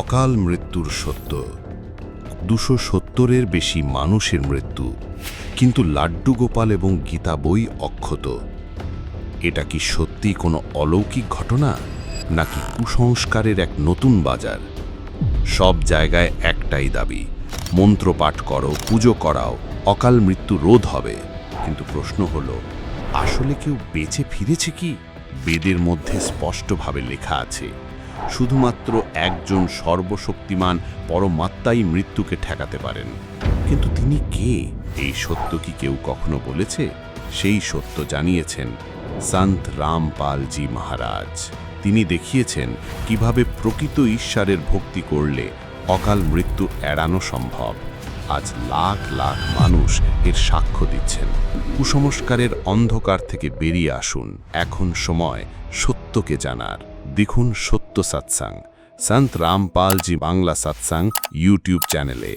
অকাল মৃত্যুর সত্য। দুশো সত্তরের বেশি মানুষের মৃত্যু, কিন্তু লাড্ডু গোপাল এবং গীতা বই অক্ষত। এটা কি সত্যি কোনো অলৌকিক ঘটনা, নাকি কুসংস্কারের এক নতুন বাজার? সব জায়গায় একটাই দাবি, মন্ত্র পাঠ করো, পুজো করাও, অকাল মৃত্যু রোধ হবে। কিন্তু প্রশ্ন হলো, আসলে কেউ বেঁচে ফিরেছে কি? বেদের মধ্যে স্পষ্টভাবে লেখা আছে শুধুমাত্র একজন সর্বশক্তিমান পরমাত্মাই মৃত্যুকে ঠেকাতে পারেন। কিন্তু তিনি কে? এই সত্য কি কেউ কখনো বলেছে? সেই সত্য জানিয়েছেন সন্ত রামপালজি মহারাজ। তিনি দেখিয়েছেন কীভাবে প্রকৃত ঈশ্বরের ভক্তি করলে অকাল মৃত্যু এড়ানো সম্ভব। আজ লাখ লাখ মানুষ এর সাক্ষ্য দিচ্ছেন। কুসংস্কারের অন্ধকার থেকে বেরিয়ে আসুন। এখন সময় সত্যকে জানার। দেখুন সত্য সৎসাং। সন্ত রামপালজি বাংলা সৎসাং ইউটিউব চ্যানেলে